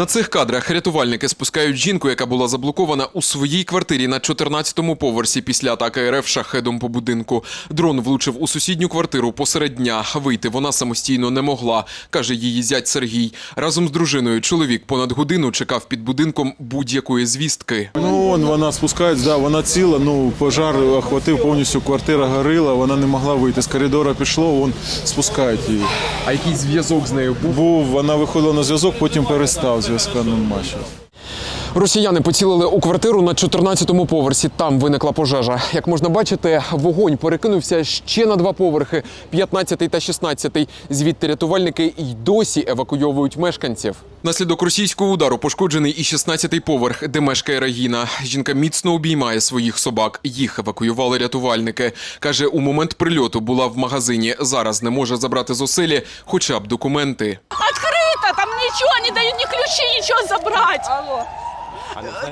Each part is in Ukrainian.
На цих кадрах рятувальники спускають жінку, яка була заблокована у своїй квартирі на 14-му поверсі після атаки РФ шахедом по будинку. Дрон влучив у сусідню квартиру посеред дня. Вийти вона самостійно не могла, каже її зять Сергій. Разом з дружиною чоловік понад годину чекав під будинком будь-якої звістки. Ну, он вона спускається, да, вона ціла, ну, пожар охватив повністю, квартира горила, вона не могла вийти. З коридора пішло, вон спускають її. А який зв'язок з нею був? Був, вона виходила на зв'язок, потім перестав зв'язка нема щас. Росіяни поцілили у квартиру на 14-му поверсі. Там виникла пожежа. Як можна бачити, вогонь перекинувся ще на два поверхи 15 та 16. Звідти рятувальники й досі евакуйовують мешканців. Наслідок російського удару пошкоджений і 16-й поверх, де мешкає Регіна. Жінка міцно обіймає своїх собак. Їх евакуювали рятувальники. Каже, у момент прильоту була в магазині. Зараз не може забрати з оселі хоча б документи Открыто, там ничего, не дают ни ключи, ничего забрать.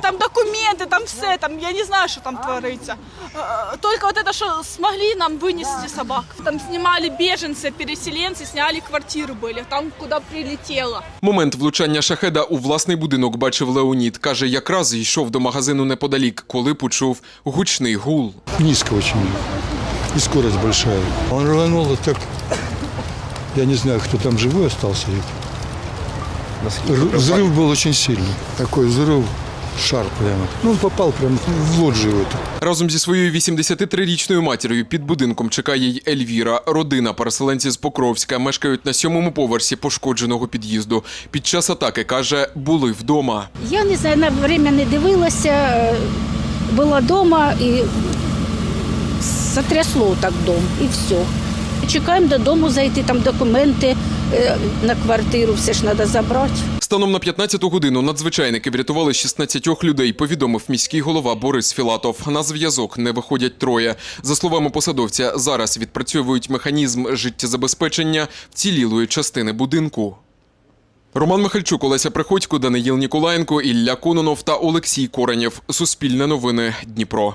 Там документы, там все, там я не знаю, что там творится. Э, Только вот это, что смогли нам вынести собак. Там снимали беженцы, переселенцы, сняли квартиру были, там куда прилетело. Момент влучання шахеда у власний будинок бачив Леонід. Каже, якраз йшов до магазину неподалік, коли почув гучний гул. Низко очень. И скорость большая. Он рванул так. Я не знаю, кто там живой остался. Р- Взрыв был очень сильный. Такой взрыв, шар прямо. Ну, он попал прямо в лоджию эту. Разом зі своєю 83-річною матір'ю під будинком чекає й Ельвіра. Родина переселенці з Покровська мешкають на сьомому поверсі пошкодженого під'їзду. Під час атаки каже, були вдома. Я не знаю, на время не дивилася, е, була вдома і затрясло так дом, і все. Чекаємо додому зайти, там документи е, на квартиру, все ж треба забрати. Станом на 15-ту годину надзвичайники врятували 16 людей, повідомив міський голова Борис Філатов. На зв'язок не виходять троє. За словами посадовця, зараз відпрацьовують механізм життєзабезпечення вцілілої частини будинку. Роман Михальчук, Олеся Приходько, Даниїл Ніколаєнко, Ілля Кононов та Олексій Коренєв. Суспільне новини Дніпро.